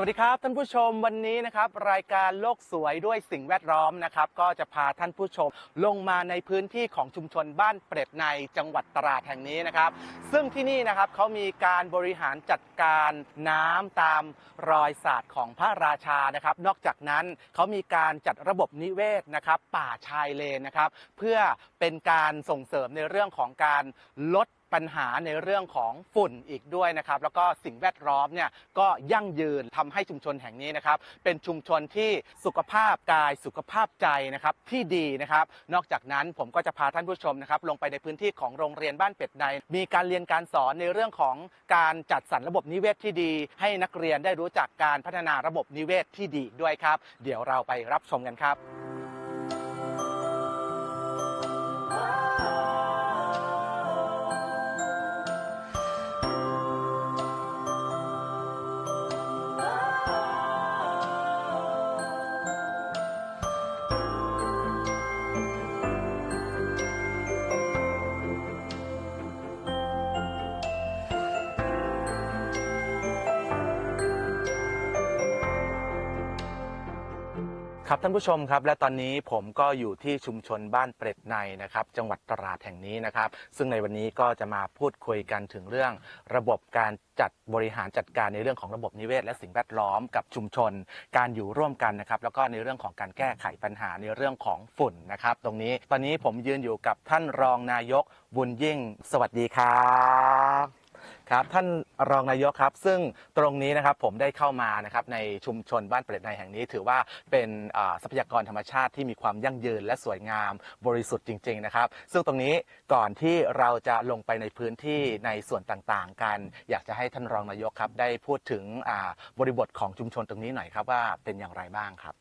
วัสดีครับท่านผู้ชมวันนี้นะครับรายการโลกสวยด้วยสิ่งแวดล้อมนะครับก็จะพาท่านผู้ชมลงมาในพื้นที่ของชุมชนบ้านเปร็ดในจังหวัดตราดแห่งนี้นะครับ ซึ่งที่นี่นะครับเขามีการบริหารจัดการน้ำตามรอยศาสตร์ของพระราชานะครับ นอกจากนั้นเขามีการจัดระบบนิเวศนะครับ ป่าชายเลนนะครับ เพื่อเป็นการส่งเสริมในเรื่องของการลด ปัญหาในเรื่องของฝุ่นอีกด้วยนะครับแล้วก็สิ่งแวดล้อมเนี่ยก็ยั่งยืนทำให้ชุมชนแห่งนี้นะครับ เป็นชุมชนที่สุขภาพกายสุขภาพใจนะครับที่ดีนะครับ นอกจากนั้นผมก็จะพาท่านผู้ชมนะครับลงไปในพื้นที่ของโรงเรียนบ้านเป็ดใน มีการเรียนการสอนในเรื่องของการจัดสรรระบบนิเวศที่ดี ให้นักเรียนได้รู้จักการพัฒนาระบบนิเวศที่ดีด้วยครับ เดี๋ยวเราไปรับชมกันครับ ครับท่านผู้ชมครับ และตอนนี้ผมก็อยู่ที่ชุมชนบ้านเปร็ดในนะครับ จังหวัดตราดแห่งนี้นะครับ ซึ่งในวันนี้ก็จะมาพูดคุยกันถึงเรื่องระบบการจัดบริหารจัดการในเรื่องของระบบนิเวศ และสิ่งแวดล้อมกับชุมชน การอยู่ร่วมกันนะครับ แล้วก็ในเรื่องของการแก้ไขปัญหาในเรื่องของฝุ่นนะครับ ตรงนี้ตอนนี้ผมยืนอยู่กับท่านรองนายกบุญยิ่ง สวัสดีครับ ครับท่านรองนายกครับ ซึ่งตรงนี้นะครับผมได้เข้ามานะครับในชุมชนบ้านเปรตในแห่งนี้ ถือว่าเป็นอ่าทรัพยากรธรรมชาติที่มีความยั่งยืนและสวยงามบริสุทธิ์จริง ๆนะครับ ซึ่งตรงนี้ก่อนที่เราจะลงไปในพื้นที่ในส่วนต่างๆ กัน อยากจะให้ท่านรองนายกครับได้พูดถึงอ่าบริบทของชุมชนตรงนี้หน่อยครับว่าเป็นอย่างไรบ้างครับ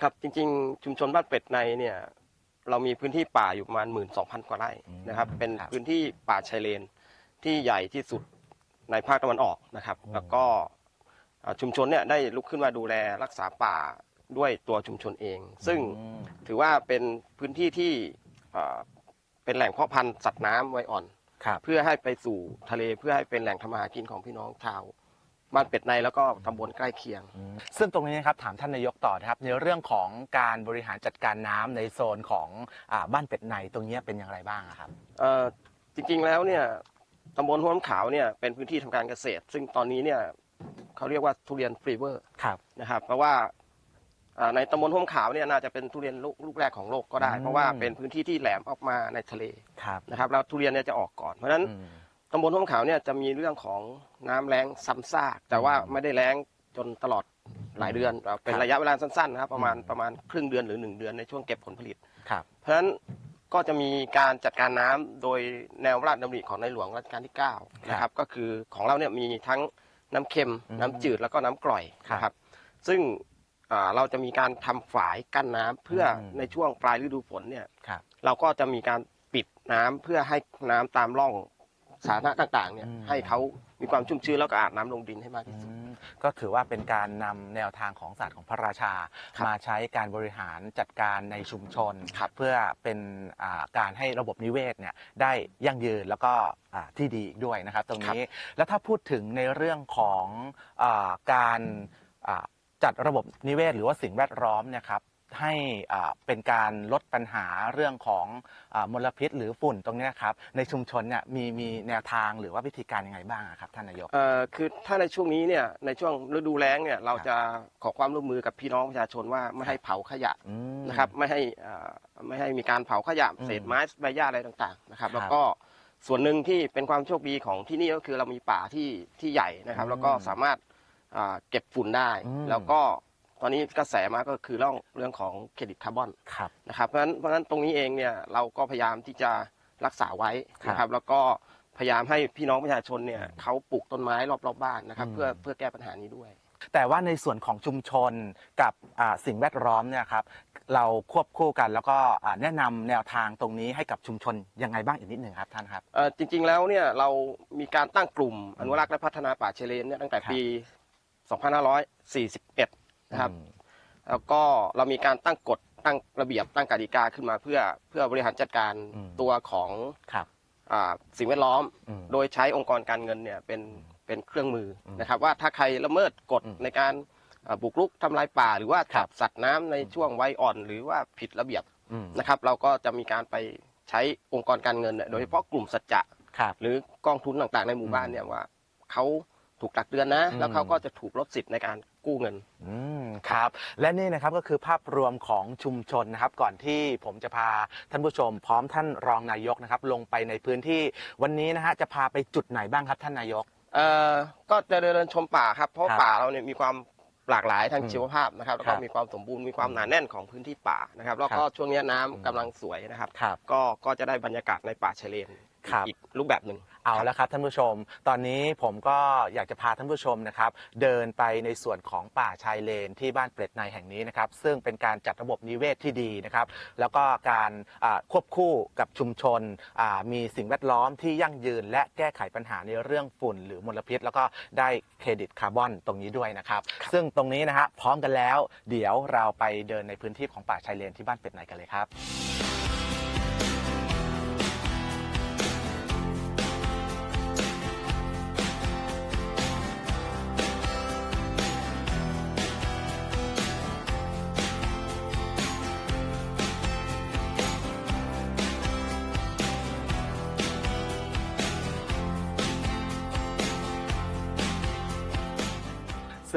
ครับจริงๆ ชุมชนบ้านเป็ดในเนี่ยเรามีพื้นที่ป่าอยู่ประมาณ 1 2 0 0 0 กว่าไร่อืมนะครับ เป็นครับ พื้นที่ป่าชายเลนที่ใหญ่ที่สุด ในภาคตะวันออกนะครับอืมแล้วก็เอ่อชุมชนเนี่ยได้ลุกขึ้นมาดูแลรักษาป่าด้วยตัวชุมชนเอง ซึ่งอืมถือว่าเป็นพื้นที่ที่เอ่อเป็นแหล่งเพาะพันธุ์สัตว์น้ำไว้อ่อนครับเพื่อให้ไปสู่ทะเลเพื่อให้เป็นแหล่งทำมาหากินของพี่น้องชาวบ้านเป็ดในแล้วก็ตำบลใกล้เคียงอืมซึ่งตรงนี้นะครับถามท่านนายกต่อนะครับ ในเรื่องของการบริหารจัดการน้ำในโซนของอาบ้านเป็ดในตรงนี้เป็นอย่างไรบ้างอะครับเอ่อจริงๆแล้วเนี่ย ตำบลห้วยน้ำขาวเนี่ยเป็นพื้นที่ทำการเกษตร ซึ่งตอนนี้เนี่ยเขาเรียกว่าทุเรียนฟรีเวอร์ครับนะครับ เพราะว่าเอ่อในตำบลห้วยน้ำขาวเนี่ยน่าจะเป็นทุเรียนลูกลูกแรกของโลกก็ได้อืมเพราะว่าเป็นพื้นที่ที่แหลมออกมาในทะเลครับนะครับแล้วทุเรียนเนี่ยจะออกก่อนเพราะฉะนั้นอืมตำบลห้วยน้ำขาวเนี่ยจะมีเรื่องของน้ำแล้งซ้ำซาก แต่ว่าอืมไม่ได้แล้งจนตลอดหลายเดือน เป็นครับระยะเวลาสั้นๆนะครับประมาณอืมประมาณครึ่งเดือนหรือหนึ่งเดือนในช่วงเก็บผลผลิตครับเพราะฉะนั้น ก็จะมีการจัดการน้ำโดยแนวพระราชดำริของในหลวงรัชกาลที่9นะครับก็คือของเราเนี่ยมีทั้งน้ำเค็มอืมน้ำจืดแล้วก็น้ำกร่อยครับนะครับ ซึ่งอ่าเราจะมีการทำฝายกั้นน้ำเพื่ออมในช่วงปลายฤดูฝนเนี่ยครับเราก็จะมีการปิดน้ำเพื่อให้น้ำตามร่องสาธารณะต่างๆเนี่ยอืมให้เขา มีความชุ่มชื้นแล้วก็อาบน้ำลงดินให้มากอืที่สุดมก็ถือว่าเป็นการนำแนวทางของศาสตร์ของพระราชาครับมาใช้การบริหารจัดการในชุมชนครับเพื่อเป็นอ่าการให้ระบบนิเวศเนี่ยได้ยั่งยืนแล้วก็อ่าที่ดีอีกด้วยนะครับ ตรงนี้แล้วถ้าพูดถึงในเรื่องของอาการอ่าจัดระบบนิเวศ หรือว่าสิ่งแวดล้อมเนะครับ ให้อ่าเป็นการลดปัญหาเรื่องของอามลพิษหรือฝุ่นตรงเนี้ยครับในชุมชนเนี่ยมีมีแนวทางหรือว่าวิธีการยังไงบ้างอะครับท่านนายกเอ่อคือถ้าในช่วงนี้เนี่ยในช่วงฤดูแล้งเนี่ยเราจะขอความร่วมมือกับพี่น้องประชาชนว่าไม่ให้เผาขยะอืมนะครับไม่ให้เอ่อไม่ให้มีการเผาขยะอืมเศษไม้ใบหญ้าอะไรต่างๆนะครับครับแล้วก็ส่วนหนึ่งที่เป็นความโชคดีของที่นี่ก็คือเรามีป่าที่ที่ใหญ่นะครับอืมแล้วก็สามารถอ่าเก็บฝุ่นได้อืมแล้วก็ ตอนนี้กระแสมาก็คือเรื่องเรื่องของเครดิตคาร์บอนครับนะครับเพราะฉะนั้นเพราะฉะนั้นตรงนี้เองเนี่ยเราก็พยายามที่จะรักษาไว้นะคครัรับบแล้วก็พยายามให้พี่น้องประชาชนเนี่ยเขาปลูกต้นไม้รอบๆบ้านนะครับอืมเพื่อเพื่อแก้ปัญหานี้ด้วย แต่ว่าในส่วนของชุมชนกับอ่าสิ่งแวดล้อมเนี่ยครับเราควบคู่กันแล้วก็อ่าแนะนำแนวทางตรงนี้ให้กับชุมชนยังไงบ้างอีกนิดหนึ่งครับท่านครับเอ่อจริงๆแล้วเนี่ยเรามีการตั้งกลุ่มอนุรักษ์และพัฒนาป่าชายเลนเนี่ยตั้งแต่ปี 2541 นะครับอืมแล้วก็เรามีการตั้งกฎตั้งระเบียบตั้งกติกาขึ้นมาเพื่อเพื่อบริหารจัดการอืมตัวของครับอ่าสิ่งแวดล้อมอืมโดยใช้องค์กรการเงินเนี่ยเป็นเป็นเครื่องมืออมนะครับ ว่าถ้าใครละเมิดกฎอืมในการอ่าบุกรุกทำลายป่า หรือว่าครัจับบสัตว์น้ำในช่วงวัยอ่อน หรือว่าผิดระเบียบอืมนะครับ เราก็จะมีการไปใช้องค์กรการเงินเนี่ยโดยเฉพาะกลุ่มสัจจะครับหรือกองทุนต่างๆในหมู่บ้านเนี่ยว่าเขา ถูกตักเตือนนะ อืม แล้วเขาก็จะถูกลดสิทธิ์ในการกู้เงิน อืมครับ และนี่นะครับก็คือภาพรวมของชุมชนนะครับ ก่อนที่ผมจะพาท่านผู้ชม พร้อมท่านรองนายกนะครับ ลงไปในพื้นที่วันนี้นะฮะจะพาไปจุดไหนบ้างครับท่านนายก เอ่อก็จะเดินชมป่าครับ เพราะครับป่าเราเนี่ยมีความหลากหลายทางอืมชีวภาพนะครับ แล้วครัก็บมีความสมบูรณ์มีความหนาแน่นของพื้นที่ป่านะครับ แล้วก็ครับ ช่วงนี้น้ำอืมกำลังสวยนะครับ ครับ ก็ก็จะได้บรรยากาศในป่าชายเลนครับ อีกรูปแบบหนึ่ง เอาละครับท่านผู้ชม ตอนนี้ผมก็อยากจะพาท่านผู้ชมนะครับ เดินไปในส่วนของป่าชายเลนที่บ้านเปร็ดในแห่งนี้นะครับ ซึ่งเป็นการจัดระบบนิเวศที่ดีนะครับ แล้วก็การอ่าควบคู่กับชุมชนอ่ามีสิ่งแวดล้อมที่ยั่งยืน และแก้ไขปัญหาในเรื่องฝุ่นหรือมลพิษ แล้วก็ได้เครดิตคาร์บอนตรงนี้ด้วยนะครับ ซึ่งตรงนี้นะฮะพร้อมกันแล้ว เดี๋ยวเราไปเดินในพื้นที่ของป่าชายเลนที่บ้านเป็ดในกันเลยครับ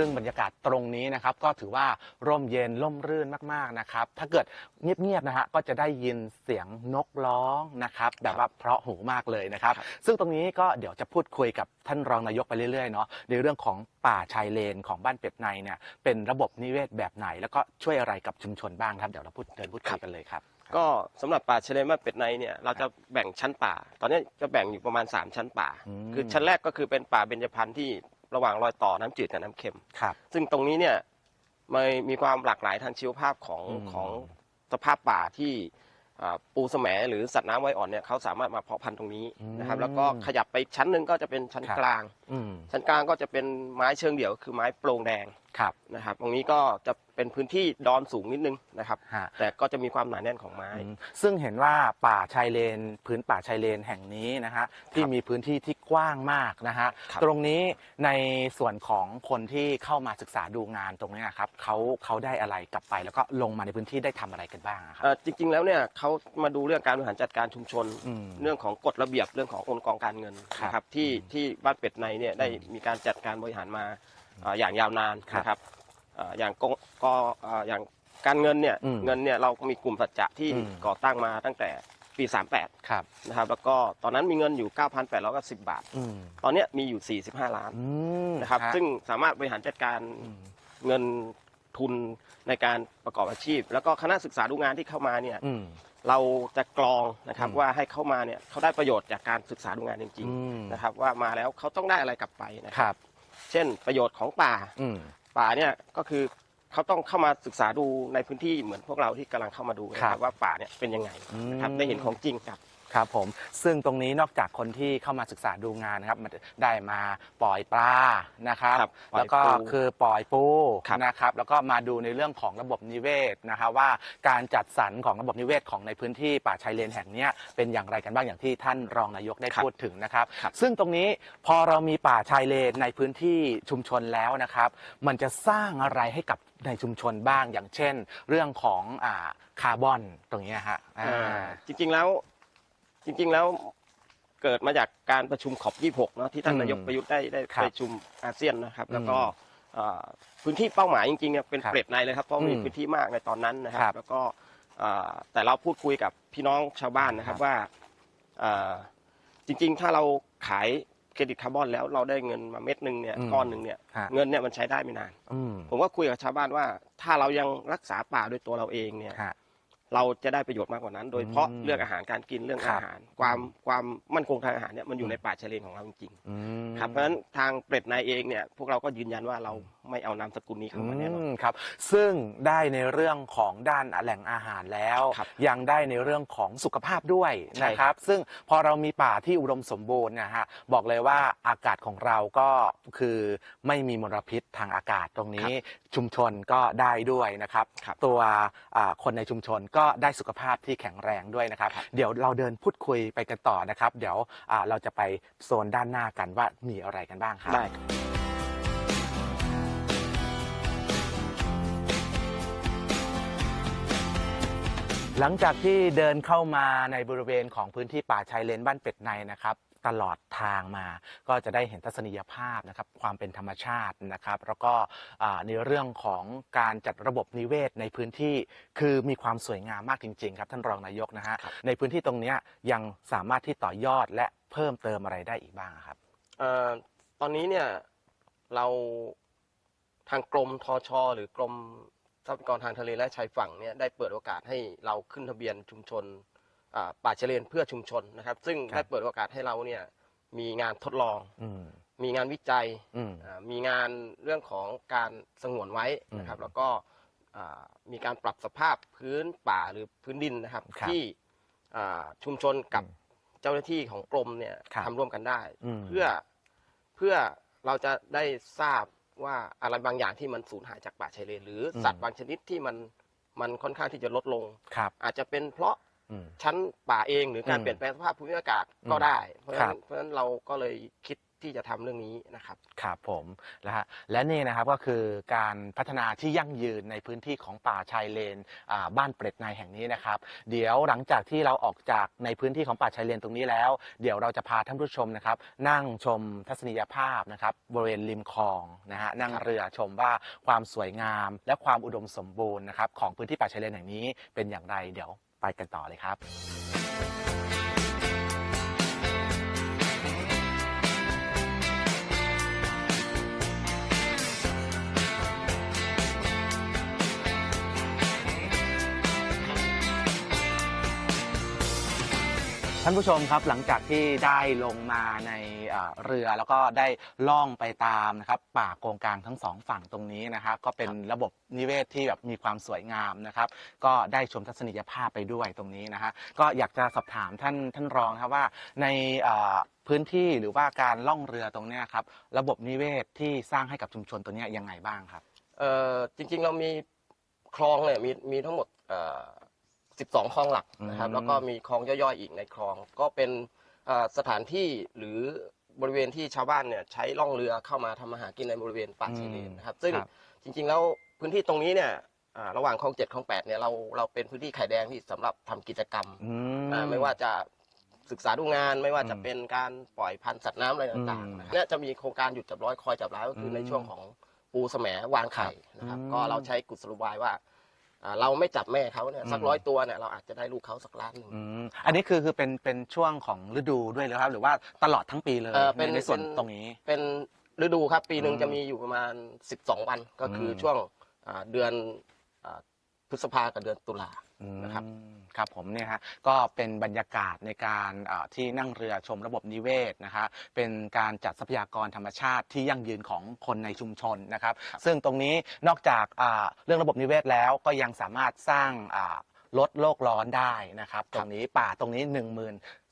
ซึ่งบรรยากาศตรงนี้นะครับก็ถือว่าร่มเย็นร่มรื่นมากๆนะครับ ถ้าเกิดเงียบๆนะฮะก็จะได้ยินเสียงนกร้องนะครับแบบว่าเพราะหูมากเลยนะครับครับ ซึ่งตรงนี้ก็เดี๋ยวจะพูดคุยกับท่านรองนายกไปเรื่อยๆเนาะในเรื่องของป่าชายเลนของบ้านเป็ดในเนี่ยเป็นระบบนิเวศแบบไหน แล้วก็ช่วยอะไรกับชุมชนบ้างครับเดี๋ยวเราพูดเดินพูดคุยกันเลยครับ ก็สำหรับป่าชายเลนบ้านเป็ดในเนี่ยเราจะแบ่งชั้นป่า ตอนนี้จะแบ่งอยู่ประมาณ 3 ชั้นป่า อืม คือชั้นแรกก็คือเป็นป่าเบญจพรรณที่ ระหว่างรอยต่อน้ำจืดกับน้ำเค็ม ครับ ซึ่งตรงนี้เนี่ยมันมีความหลากหลายทางชีวภาพของอืม ของสภาพป่าที่อ่าปูแสมหรือสัตว์น้ำไว้อ่อนเนี่ยเขาสามารถมาเพาะพันธุ์ตรงนี้นะครับ แล้วก็ขยับไปชั้นหนึ่งก็จะเป็นชั้นกลาง อืม ชั้นกลางก็จะเป็นไม้เชิงเดี่ยวคือไม้โปร่งแดง ครับนะครับ ตรงนี้ก็จะเป็นพื้นที่ดอนสูงนิดนึงนะครับ ฮะแต่ก็จะมีความหนาแน่นของไม้ อืมซึ่งเห็นว่าป่าชายเลน พื้นป่าชายเลนแห่งนี้นะฮะที่มีพื้นที่ที่กว้างมากนะฮะครับ ตรงนี้ในส่วนของคนที่เข้ามาศึกษาดูงานตรงนี้ครับเขาเขาได้อะไรกลับไป แล้วก็ลงมาในพื้นที่ได้ทำอะไรกันบ้างอะครับเอ่อจริง ๆ แล้วเนี่ยเขามาดูเรื่องการบริหารจัดการชุมชนอืมเรื่องของกฎระเบียบเรื่องขององค์กรการเงินครับนะครับที่ที่บ้านเป็ดในเนี่ยได้มีการจัดการบริหารมาเอ่ออย่างยาวนานครับนะครับเอ่ออย่างกก็เอ่ออย่างการเงินเนี่ยอืมเงินเนี่ยเราก็มีกลุ่มสัจจะที่อืมก่อตั้งมาตั้งแต่ปี 38ครับนะครับ แล้วก็ตอนนั้นมีเงินอยู่ 9,810บาทอืมตอนเนี้ยมีอยู่ 45 ล้านอืมนะครับฮะซึ่งสามารถบริหารจัดการอืมเงินทุนในการประกอบอาชีพ แล้วก็คณะศึกษาดูงานที่เข้ามาเนี่ยอืมเราจะกรองนะครับอืมว่าให้เข้ามาเนี่ยเขาได้ประโยชน์จากการศึกษาดูงานจริงอืมๆนะครับ ว่ามาแล้วเขาต้องได้อะไรกลับไปนะคครับรับ เช่นประโยชน์ของป่า อืม ป่าเนี่ยก็คือเขาต้องเข้ามาศึกษาดูในพื้นที่เหมือนพวกเราที่กำลังเข้ามาดูนะคครัรับบว่าป่าเนี่ยเป็นยังไงนะครับอืมได้เห็นของจริงครับ ครับผมซึ่งตรงนี้นอกจากคนที่เข้ามาศึกษาดูงานนะครับมันได้มาปล่อยปลานะครับ ครับปล่อยแล้วก็ปูคือปล่อยปูครับ นะครับ แล้วก็มาดูในเรื่องของระบบนิเวศนะครับว่าการจัดสรรของระบบนิเวศของในพื้นที่ป่าชายเลนแห่งเนี้ยเป็นอย่างไรกันบ้างอย่างที่ท่านรองนายกได้พูดถึงนะครับ ครับซึ่งตรงนี้พอเรามีป่าชายเลนในพื้นที่ชุมชนแล้วนะครับ มันจะสร้างอะไรให้กับในชุมชนบ้างอย่างเช่น เรื่องของอ่าคาร์บอนตรงเนี้ยฮะอ่า อ่าจริงๆแล้ว จริงๆแล้วเกิดมาจากการประชุมขอบ 26 เนาะที่ท่านอืมนายกประยุทธ์ได้ได้ครับประชุมอาเซียนนะครับ แล้วก็อืมเอ่อพื้นที่เป้าหมายจริงๆเนี่ยเป็นครับเปรตในเลยครับเพราะมีอืมพื้นที่มากในตอนนั้นนะคครัรับบ แล้วก็เอ่อแต่เราพูดคุยกับพี่น้องชาวบ้านนะครับครับว่าเอ่อจริงๆ ถ้าเราขายเครดิตคาร์บอนแล้วเราได้เงินมาเม็ดหนึ่งเนี่ยอืม ก้อนหนึ่งเนี่ยฮะเงินเนี่ยมันใช้ได้ไม่นาน อืมผมก็คุยกับชาวบ้านว่า ถ้าเรายังรักษาป่าด้วยตัวเราเองเนี่ย ฮะ เราจะได้ประโยชน์มากกว่านั้น โดยเฉพาะอืมเรื่องอาหารการกินเรื่องครัอาบหาร ความความมั่นคงทางอาหารเนี่ยมันอยู่อืมในป่าชายเลนของเราจริงอืมๆครับเพราะฉะนั้นทางเปรตนายเองเนี่ยพวกเราก็ยืนยันว่าเราไม่เอานามสกุลนี้เข้ามาแน่นอนอืมครับ ซึ่งได้ในเรื่องของด้านแหล่งอาหารแล้วครับยังได้ในเรื่องของสุขภาพด้วยใช่นะคครัรับบซึ่งพอเรามีป่าที่อุดมสมบูรณ์นะฮะบอกเลยว่าอากาศของเราก็คือไม่มีมลพิษทางอากาศตรงนี้ ชุมชนก็ได้ด้วยนะครับ ตัวคนในชุมชนก็ได้สุขภาพที่แข็งแรงด้วยนะครับ เดี๋ยวเราเดินพูดคุยไปกันต่อนะครับ เดี๋ยวเราจะไปโซนด้านหน้ากันว่ามีอะไรกันบ้างครับได้หลังจากที่เดินเข้ามาในบริเวณของพื้นที่ป่าชายเลนบ้านเป็ดในนะครับ ตลอดทางมา ก็จะได้เห็นทัศนียภาพนะครับความเป็นธรรมชาตินะครับ แล้วก็อ่าในเรื่องของการจัดระบบนิเวศในพื้นที่คือมีความสวยงามมากจริง ๆ ครับท่านรองนายกนะฮะครับในพื้นที่ตรงเนี้ยยังสามารถที่ต่อยอดและเพิ่มเติมอะไรได้อีกบ้างครับเอ่อตอนนี้เนี่ยเราทางกรมทชหรือกรมทรัพยากรทางทะเลและชายฝั่งเนี่ยได้เปิดโอกาสให้เราขึ้นทะเบียนชุมชน อ่าป่าชายเลนเพื่อชุมชนนะครับ ซึ่งครับได้เปิดโอกาสให้เราเนี่ยมีงานทดลองอืมมีงานวิจัยอืมอ่ามีงานเรื่องของการสงวนไว้นะครับอืมแล้วก็อ่ามีการปรับสภาพพื้นป่าหรือพื้นดินนะครับครับที่อ่าชุมชนกับอืมเจ้าหน้าที่ของกรมเนี่ยครับทำร่วมกันได้อืมเพื่อเพื่อเราจะได้ทราบว่าอะไรบางอย่างที่มันสูญหายจากป่าชายเลนหรืออมสัตว์บางชนิดที่มันมันค่อนข้างที่จะลดลงครับอาจจะเป็นเพราะอืม ชั้นป่าเองหรือการอืมเปลี่ยนแปลงสภาพภูมิอากาศก็อืมได้ เพราะฉะครันั้นบเพราะฉะนั้นเราก็เลยคิดที่จะทำเรื่องนี้นะครับ ครับผมนะฮะและนี่นะครับก็คือการพัฒนาที่ยั่งยืนในพื้นที่ของป่าชายเลนอ่าบ้านเปร็ดในแห่งนี้นะครับ เดี๋ยวหลังจากที่เราออกจากในพื้นที่ของป่าชายเลนตรงนี้แล้ว เดี๋ยวเราจะพาท่านผู้ชมนะครับ นั่งชมทัศนียภาพนะครับบริเวณริมคลองนะฮะนั่งเรือชมว่าความสวยงาม และความอุดมสมบูรณ์นะครับของพื้นที่ป่าชายเลนแห่งนี้เป็นอย่างไรเดี๋ยว ไปกันต่อเลยครับ ท่านผู้ชมครับหลังจากที่ได้ลงมาในเอ่อเรือแล้วก็ได้ล่องไปตามนะครับป่าโกงกลางทั้งสองฝั่งตรงนี้นะครับ ก็เป็นระบบนิเวศที่แบบมีความสวยงามนะครับ ก็ได้ชมทัศนียภาพไปด้วยตรงนี้นะฮะก็อยากจะสอบถามท่านท่านรองครับว่าในเอ่อพื้นที่หรือว่าการล่องเรือตรงเนี้ยครับระบบนิเวศที่สร้างให้กับชุมชนตัวเนี้ยยังไงบ้างครับ เอ่อจริงๆเรามีคลองเนี่ยมีมีทั้งหมดเอ่อ 12 คลองหลักนะครับอืมแล้วก็มีคลองย่อยๆอีกในคลอง ก็เป็นเอ่อสถานที่หรือบริเวณที่ชาวบ้านเนี่ยใช้ล่องเรือเข้ามาทำอาหารกินในบริเวณป่าชายเลนนะครับ ซึ่งครับจริงๆแล้วพื้นที่ตรงนี้เนี่ยอ่าระหว่างคลองเจ็ดคลองแปดเนี่ยเราเราเป็นพื้นที่ไข่แดงที่สำหรับทำกิจกรรมอือ่าไม่ว่าจะศึกษาดูงานไม่ว่าจะอืมเป็นการปล่อยพันธุ์สัตว์น้ำอะไรต่างอืมๆนะครับเนี่ยจะมีโครงการหยุดจับร้อยคอยจับร้ายก็คืออมในช่วงของปูแสมวางไข่นะครับอืมก็เราใช้กุศโลบายว่าอ่า เราไม่จับแม่เขาเนี่ยสักอืมร้อยตัวเนี่ยเราอาจจะได้ลูกเขาสักล้านหนึ่งอืมอันนี้คือคือเป็นเป็นช่วงของฤดูด้วยหรือครับ หรือว่าตลอดทั้งปีเลยเอ่อในเป็นในส่วนเป็นตรงนี้ เป็นฤดูครับ ปีหนึ่งอืมจะมีอยู่ประมาณ 12 วันก็คืออมช่วงอ่าเดือนอ่า พฤษภากับเดือนตุลา นะครับอืมครับผมเนี่ยฮะก็เป็นบรรยากาศในการเอ่อที่นั่งเรือชมระบบนิเวศนะคะเป็นการจัดทรัพยากรธรรมชาติที่ยั่งยืนของคนในชุมชนนะครับซึ่งตรงนี้นอกจากอ่าเรื่องระบบนิเวศแล้วก็ยังสามารถสร้างอ่าลดโลกร้อนได้นะครับตรงนี้ป่าตรงนี้ 1 2 0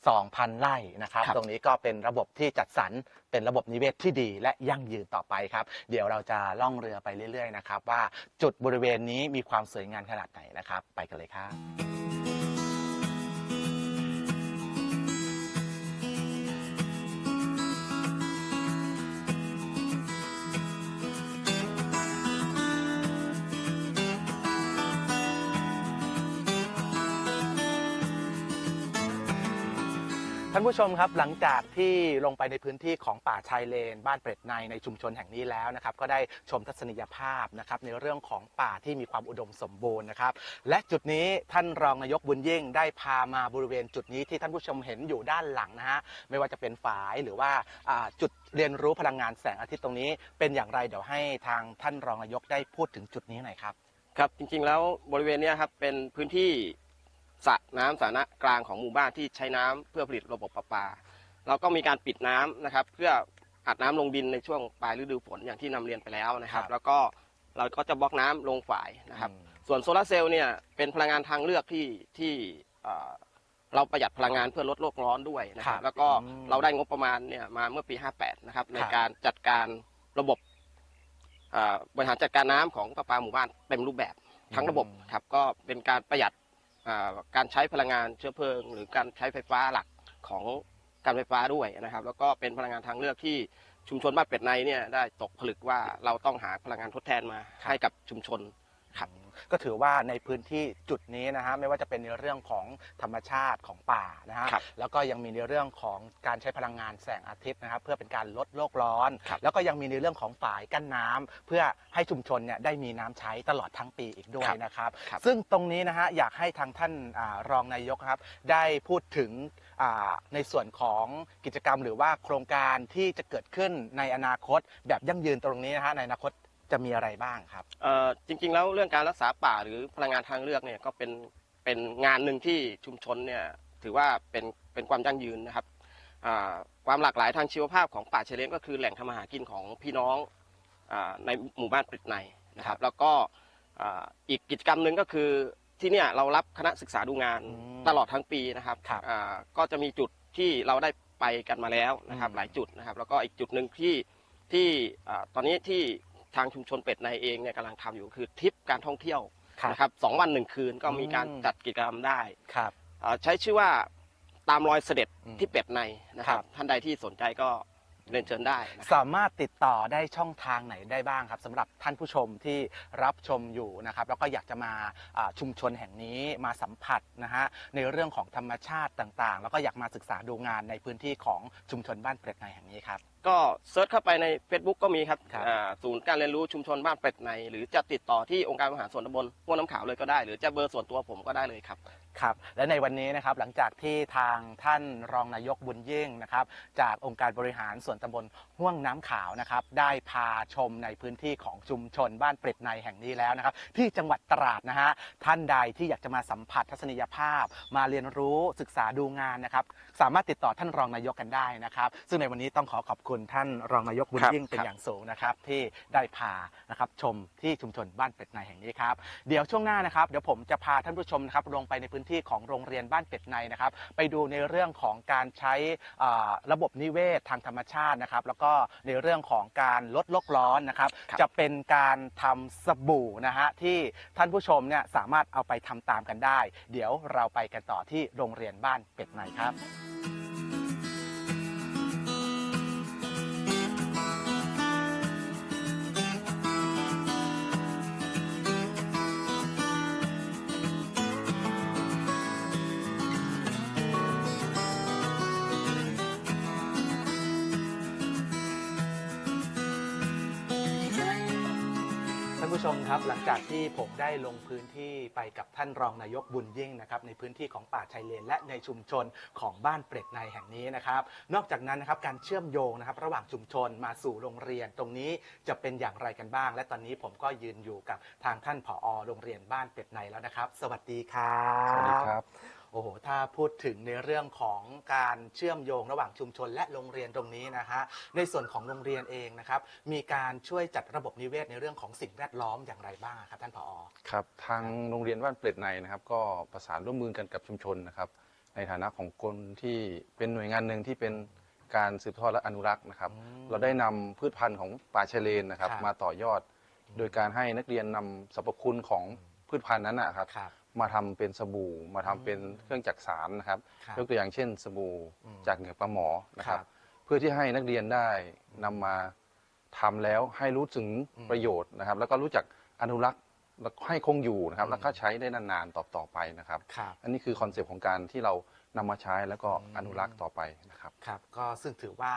0 0ไร่นะครับครับ ตรงนี้ก็เป็นระบบที่จัดสรร เป็นระบบนิเวศที่ดีและยั่งยืนต่อไปครับ เดี๋ยวเราจะล่องเรือไปเรื่อยๆนะครับ ว่าจุดบริเวณนี้มีความสวยงามขนาดไหนนะครับ ไปกันเลยครับ ท่านผู้ชมครับหลังจากที่ลงไปในพื้นที่ของป่าชายเลน บ้านเปร็ดในในชุมชนแห่งนี้แล้วนะครับก็ได้ชมทัศนียภาพนะครับในเรื่องของป่าที่มีความอุดมสมบูรณ์นะครับและจุดนี้ท่านรองนายกบุญยิ่งได้พามาบริเวณจุดนี้ที่ท่านผู้ชมเห็นอยู่ด้านหลังนะฮะไม่ว่าจะเป็นฝายหรือว่าจุดเรียนรู้พลังงานแสงอาทิตย์ตรงนี้ เป็นอย่างไรเดี๋ยวให้ทางท่านรองนายกได้พูดถึงจุดนี้หน่อยครับครับจริงๆแล้วบริเวณนี้ครับเป็นพื้นที่ สระน้ำสาธารณะกลางของหมู่บ้านที่ใช้น้ำเพื่อผลิตระบบประปา เราก็มีการปิดน้ำนะครับ เพื่ออัดน้ำลงดินในช่วงปลายฤดูฝนอย่างที่นำเรียนไปแล้วนะครับครับ แล้วก็เราก็จะบล็อกน้ำลงฝายนะครับอืมส่วนโซลาร์เซลล์เนี่ยเป็นพลังงานทางเลือกที่ที่เอ่อเราประหยัดพลังงานเพื่อลดโลกร้อนด้วยนะคครัรับบแล้วก็อืมเราได้งบประมาณเนี่ยมาเมื่อปี 58 นะครับ ในครับการจัดการระบบเอ่อบริหารจัดการน้ำของประปาหมู่บ้านเต็มรูปแบบทั้งระบบครับก็เป็นการประหยัดอ่า การใช้พลังงานเชื้อเพลิง หรือการใช้ไฟฟ้าหลักของการไฟฟ้าด้วยนะครับ แล้วก็เป็นพลังงานทางเลือกที่ชุมชนบ้านเป็ดในเนี่ยได้ตกผลึกว่าเราต้องหาพลังงานทดแทนมาให้กับชุมชน ก็ถือว่าในพื้นที่จุดนี้นะฮะไม่ว่าจะเป็นในเรื่องของธรรมชาติของป่านะฮะครับแล้วก็ยังมีในเรื่องของการใช้พลังงานแสงอาทิตย์นะครับเพื่อเป็นการลดโลกร้อน ครับแล้วก็ยังมีในเรื่องของฝายกั้นน้ำเพื่อให้ชุมชนเนี่ยได้มีน้ำใช้ตลอดทั้งปีอีกด้วยครับนะครับ ครับ ซึ่งตรงนี้นะฮะอยากให้ทางท่านอารองนายกครับได้พูดถึงอ่าในส่วนของกิจกรรมหรือว่าโครงการที่จะเกิดขึ้นในอนาคตแบบยั่งยืนตรงนี้นะฮะในอนาคต จะมีอะไรบ้างครับ เอ่อจริงๆแล้วเรื่องการรักษาป่าหรือพลังงานทางเลือกเนี่ยก็เป็นเป็นงานหนึ่งที่ชุมชนเนี่ยถือว่าเป็นเป็นความยั่งยืนนะครับอ่าความหลากหลายทางชีวภาพของป่าชายเลนก็คือแหล่งทำมาหากินของพี่น้องอาในหมู่บ้านปริดในนะคครัรับบแล้วก็อ่าอีกกิจกรรมหนึ่งก็คือที่เนี่ยเรารับคณะศึกษาดูงานอืมตลอดทั้งปีนะครับครับอ่าก็จะมีจุดที่เราได้ไปกันมาแล้วนะครับอืม หลายจุดนะครับ แล้วก็อีกจุดหนึ่งที่ที่อ่าตอนนี้ที่ ทางชุมชนเป็ดในเองเนี่ยกำลังทำอยู่คือทริปการท่องเที่ยวครับนะครับสองวันหนึ่งคืนก็มีการอืมจัดกิจกรรมได้ครับอ่าใช้ชื่อว่าตามรอยเสด็จอืมที่เป็ดในนะครัครับบท่านใดที่สนใจก็ เรียนเชิญได้นะครับ สามารถติดต่อได้ช่องทางไหนได้บ้างครับสำหรับท่านผู้ชมที่รับชมอยู่นะครับ แล้วก็อยากจะมาอ่าชุมชนแห่งนี้มาสัมผัสนะฮะในเรื่องของธรรมชาติต่างๆ แล้วก็อยากมาศึกษาดูงานในพื้นที่ของชุมชนบ้านเปรตในแห่งนี้ครับ ก็เซิร์ชเข้าไปใน Facebook ก็มีครับครับอ่าศูนย์การเรียนรู้ชุมชนบ้านเป็ดใน หรือจะติดต่อที่องค์การบริหารส่วนตำบลห้วยน้ำขาวเลยก็ได้ หรือจะเบอร์ส่วนตัวผมก็ได้เลยครับ ครับและในวันนี้นะครับหลังจากที่ทางท่านรองนายกบุญยิ่งนะครับจากองค์การบริหารส่วนตำบลห่วงน้ำขาวนะครับได้พาชมในพื้นที่ของชุมชนบ้านเปรตในแห่งนี้แล้วนะครับที่จังหวัดตราดนะฮะท่านใดที่อยากจะมาสัมผัสทัศนียภาพ มาเรียนรู้ศึกษาดูงานนะครับสามารถติดต่อท่านรองนายกกันได้นะครับซึ่งในวันนี้ต้องขอขอบคุณท่านรองนายกบุญยิ่งครับเป็นอย่างสูงนะครับที่ได้พานะครับชมที่ชุมชนบ้านเป็ดในแห่งนี้ครับเดี๋ยวช่วงหน้านะครับเดี๋ยวผมจะพาท่านผู้ชมนะครับลงไปในพื้นที่ของโรงเรียนบ้านเป็ดในนะครับ ไปดูในเรื่องของการใช้อ่าระบบนิเวศทางธรรมชาตินะครับ แล้วก็ในเรื่องของการลดโลกร้อนนะครับครับจะเป็นการทำสบู่นะฮะที่ท่านผู้ชมเนี่ยสามารถเอาไปทำตามกันได้ เดี๋ยวเราไปกันต่อที่โรงเรียนบ้านเป็ดในครับ ผู้ชมครับหลังจากที่ผมได้ลงพื้นที่ไปกับท่านรองนายกบุญยิ่งนะครับในพื้นที่ของป่าชายเลนและในชุมชนของบ้านเปรตในแห่งนี้นะครับนอกจากนั้นนะครับการเชื่อมโยงนะครับระหว่างชุมชนมาสู่โรงเรียนตรงนี้จะเป็นอย่างไรกันบ้าง และตอนนี้ผมก็ยืนอยู่กับทางท่านผอ โรงเรียนบ้านเป็ดในแล้วนะครับ สวัสดีครับสวัสดีครับ โอ้โห ถ้าพูดถึงในเรื่องของการเชื่อมโยงระหว่างชุมชนและโรงเรียนตรงนี้นะฮะ ในส่วนของโรงเรียนเองนะครับ มีการช่วยจัดระบบนิเวศในเรื่องของสิ่งแวดล้อมอย่างไรบ้างครับท่านผอ ครับ ทางโรงเรียนบ้านเปรตในนะครับ ก็ประสานร่วมมือกันกับชุมชนนะครับ ในฐานะของคนที่เป็นหน่วยงานหนึ่งที่เป็นการสืบทอดและอนุรักษ์นะครับ อืมเราได้นำพืชพันธุ์ของป่าชายเลนนะครับ ครับ มาต่อยอด โดยการให้นักเรียนนำสรรพคุณของพืชพันธุ์นั้นนะครับ ครับ มาทำเป็นสบู่ มาทำเป็นเครื่องจักสารนะครับ ครับ ยกตัวอย่างเช่นสบู่อืม จากเหงือกปลาหมอนะครับครับ เพื่อที่ให้นักเรียนได้นำมาทำแล้วให้รู้ถึงอืมประโยชน์นะครับ แล้วก็รู้จักอนุรักษ์แล้วก็ให้คงอยู่นะครับ อืม แล้วก็ใช้ได้นานๆต่อต่อไปนะครับ ครับ อันนี้คือคอนเซปต์ของการที่เรา นำมาใช้แล้วก็อืมอนุรักษ์ต่อไปนะครับ ครับก็ซึ่งถือว่า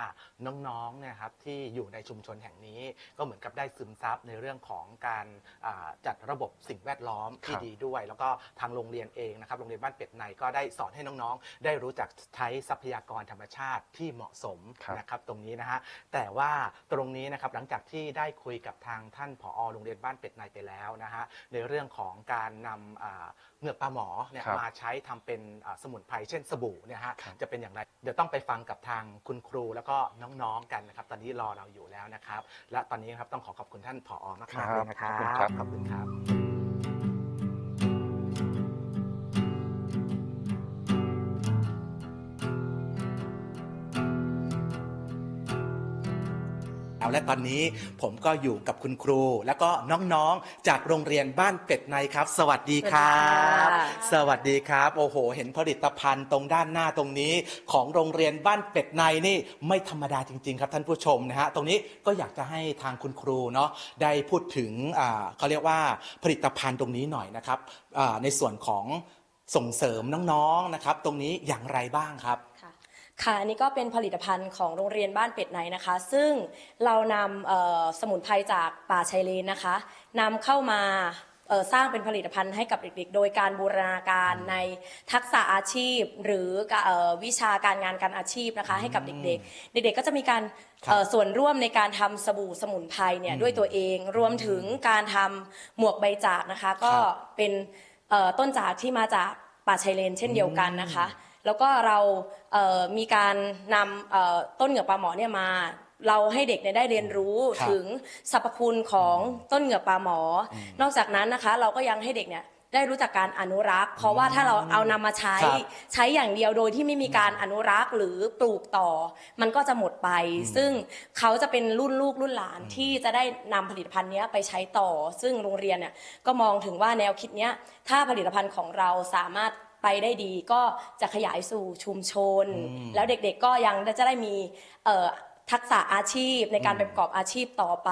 น้องๆเนี่ยครับที่อยู่ในชุมชนแห่งนี้ก็เหมือนกับได้ซึมซับในเรื่องของการอ่าจัดระบบสิ่งแวดล้อมที่ครับดีด้วย แล้วก็ทางโรงเรียนเองนะครับโรงเรียนบ้านเป็ดในก็ได้สอนให้น้องๆ ได้รู้จักใช้ทรัพยากรธรรมชาติที่เหมาะสมครับ นะครับตรงนี้นะฮะแต่ว่าตรงนี้นะครับหลังจากที่ได้คุยกับทางท่านผอโรงเรียนบ้านเป็ดในไปแล้วนะฮะในเรื่องของการนำอ่าเหงือกปลาหมอเนี่ยครับ มาใช้ทำเป็นอ่าสมุนไพรเช่นสบู่เนี่ยฮะครับจะเป็นอย่างไร เดี๋ยวต้องไปฟังกับทางคุณครูแล้วก็น้องๆกันนะครับ ตอนนี้รอเราอยู่แล้วนะครับ และตอนนี้นะครับต้องขอขอบคุณท่านผอมากๆเลยนะครับขอบคุณครับ ขอบคุณครับทเอาและตอนนี้ผมก็อยู่กับคุณครู แล้วก็น้องๆ จากโรงเรียนบ้านเป็ดในครับ สวัสดีครับสวัสดีค่ะสวัสดีครับ โอ้โห เห็นผลิตภัณฑ์ตรงด้านหน้าตรงนี้ ของโรงเรียนบ้านเป็ดในนี่ไม่ธรรมดาจริง ๆ ครับท่านผู้ชมนะฮะตรงนี้ก็อยากจะให้ทางคุณครูเนาะได้พูดถึงอ่าเขาเรียกว่าผลิตภัณฑ์ตรงนี้หน่อยนะครับอ่าในส่วนของส่งเสริมน้องๆนะครับ ตรงนี้อย่างไรบ้างครับ ค่ะค่ะอันนี้ก็เป็นผลิตภัณฑ์ของโรงเรียนบ้านเป็ดในนะคะ ซึ่งเรานำเอ่อสมุนไพรจากป่าชายเลนนะคะนำเข้ามาเอ่อสร้างเป็นผลิตภัณฑ์ให้กับเด็กๆ โดยการบูรณาการในทักษะอาชีพ หรือเอ่อวิชาการงานการอาชีพนะคะ ให้กับเด็กๆ เด็กๆ ก็จะมีการครับเอ่อส่วนร่วมในการทำสบู่สมุนไพรเนี่ยด้วยตัวเอง รวมถึงการทำหมวกใบจากนะคะ ก็เป็นเอ่อต้นจากที่มาจากป่าชายเลนเช่นเดียวกันนะคะ แล้วก็เราเอ่อมีการนำเอ่อต้นเหงือกปลาหมอเนี่ยมาเราให้เด็กเนี่ยได้เรียนรู้ครับถึงสรรพคุณของต้นเหงือกปลาหมออนอกจากนั้นนะคะเราก็ยังให้เด็กเนี่ยได้รู้จักการอนุรักษ์ เพราะว่าถ้าเราเอานำมาใช้ครับใช้อย่างเดียวโดยที่ไม่มีการอนุรักษ์หรือปลูกต่อ มันก็จะหมดไป ซึ่งเขาจะเป็นรุ่นลูกรุ่นหลานที่จะได้นำผลิตภัณฑ์เนี้ยไปใช้ต่อ ซึ่งโรงเรียนเนี่ยก็มองถึงว่าแนวคิดเนี้ยถ้าผลิตภัณฑ์ของเราสามารถ ไปได้ดีก็จะขยายสู่ชุมชนอืมแล้วเด็กๆก็ยังจะได้มีเอ่อทักษะอาชีพในการไปประกอบอาชีพต่อไป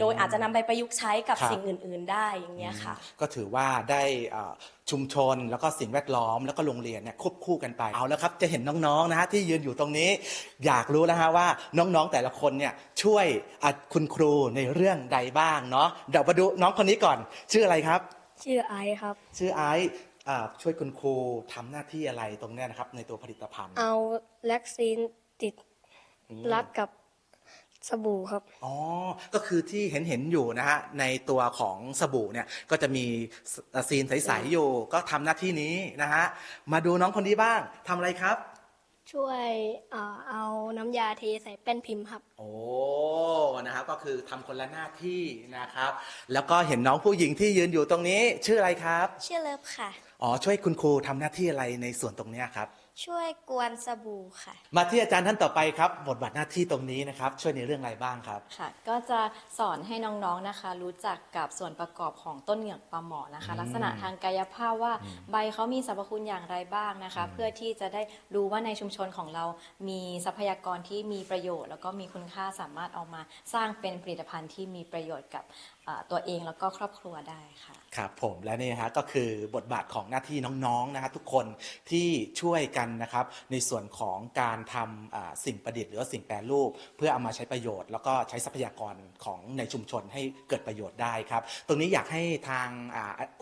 โดยอาจจะนำไปประยุกต์ใช้กับครับสิ่งอื่น ๆ ได้อย่างเงี้ยค่ะ ก็ถือว่าได้อ่าชุมชนแล้วก็สิ่งแวดล้อมแล้วก็โรงเรียนเนี่ยควบคู่กันไปเอาแล้วครับจะเห็นน้องๆนะฮะที่ยืนอยู่ตรงนี้ อยากรู้แล้วฮะว่าน้องๆแต่ละคนเนี่ยช่วยอะคุณครูในเรื่องใดบ้างเนาะเดี๋ยวมาดูน้องคนนี้ก่อนชื่ออะไรครับ ชื่อไอซ์ครับ ชื่อไอซ์อ่า ช่วยคุณครูทำหน้าที่อะไรตรงเนี้ยนะครับ ในตัวผลิตภัณฑ์เอาแล็กซีนติดอืมรัดกับสบู่ครับ อ๋อ ก็คือที่เห็นเห็นๆอยู่นะฮะในตัวของสบู่เนี่ยก็จะมีสซีนใสๆอยู่ก็ทำหน้าที่นี้นะฮะมาดูน้องคนนี้บ้างทำอะไรครับ ช่วยเอ่อเอาน้ำยาเทใส่แป้นพิมพ์ครับ โอ้ นะครับก็คือทำคนละหน้าที่นะครับ แล้วก็เห็นน้องผู้หญิงที่ยืนอยู่ตรงนี้ ชื่ออะไรครับ ชื่อเลิฟค่ะ อ๋อช่วยคุณครูทำหน้าที่อะไรในส่วนตรงนี้ครับ ช่วยกวนสบู่ค่ะ มาที่อาจารย์ท่านต่อไปครับ บทบาทหน้าที่ตรงนี้นะครับ ช่วยในเรื่องอะไรบ้างครับ ค่ะ ก็จะสอนให้น้องๆนะคะ รู้จักกับส่วนประกอบของต้นเหงือกปลาหมอนะคะ อืมลักษณะทางกายภาพว่าใบเขามีสรรพคุณอย่างไรบ้างนะคะเพื่อที่จะได้รู้ว่าในชุมชนของเรา มีทรัพยากรที่มีประโยชน์ แล้วก็มีคุณค่าสามารถเอามาสร้างเป็นผลิตภัณฑ์ที่มีประโยชน์กับเอ่อตัวเองแล้วก็ครอบครัวได้ค่ะ ครับผมและนี่ฮะก็คือบทบาทของหน้าที่น้องๆนะครับทุกคนที่ช่วยกันนะครับในส่วนของการทำสิ่งประดิษฐ์หรือว่าสิ่งแปรรูป เพื่อเอามาใช้ประโยชน์ แล้วก็ใช้ทรัพยากรของในชุมชนให้เกิดประโยชน์ได้ครับ ตรงนี้อยากให้ทาง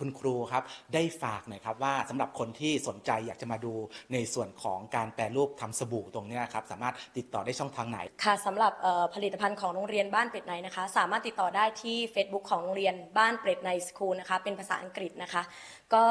คุณครูครับได้ฝากหน่อยครับว่าสำหรับคนที่สนใจอยากจะมาดูในส่วนของการแปรรูปทำสบู่ตรงนี้ครับสามารถติดต่อได้ช่องทางไหน ค่ะสำหรับผลิตภัณฑ์ของโรงเรียนบ้านเป็ดในนะคะ สามารถติดต่อได้ที่ Facebook ของโรงเรียนบ้านเป็ดในสคูลนะคะเป็นภาษาอังกฤษนะคะ ก็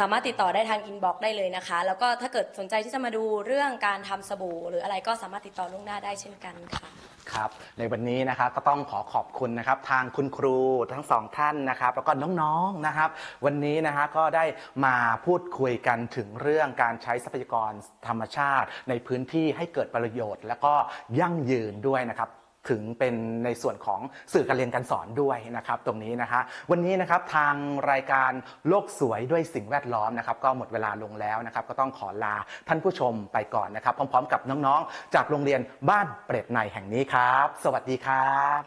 สามารถติดต่อได้ทางอินบ็อกซ์ได้เลยนะคะ แล้วก็ถ้าเกิดสนใจที่จะมาดูเรื่องการทำสบู่ หรืออะไรก็สามารถติดต่อล่วงหน้าได้เช่นกันค่ะ ครับในวันนี้นะครับก็ต้องขอขอบคุณนะครับทางคุณครูทั้งสองท่านนะครับ แล้วก็น้องๆนะครับ วันนี้นะฮะก็ได้มาพูดคุยกันถึงเรื่องการใช้ทรัพยากรธรรมชาติ ในพื้นที่ให้เกิดประโยชน์ แล้วก็ยั่งยืนด้วยนะครับ ถึงเป็นในส่วนของสื่อการเรียนการสอนด้วยนะครับตรงนี้นะคะวันนี้นะครับทางรายการโลกสวยด้วยสิ่งแวดล้อมนะครับก็หมดเวลาลงแล้วนะครับก็ต้องขอลาท่านผู้ชมไปก่อนนะครับพร้อม ๆ กับน้องๆ จากโรงเรียนบ้านเปรตในแห่งนี้ครับ สวัสดีครับ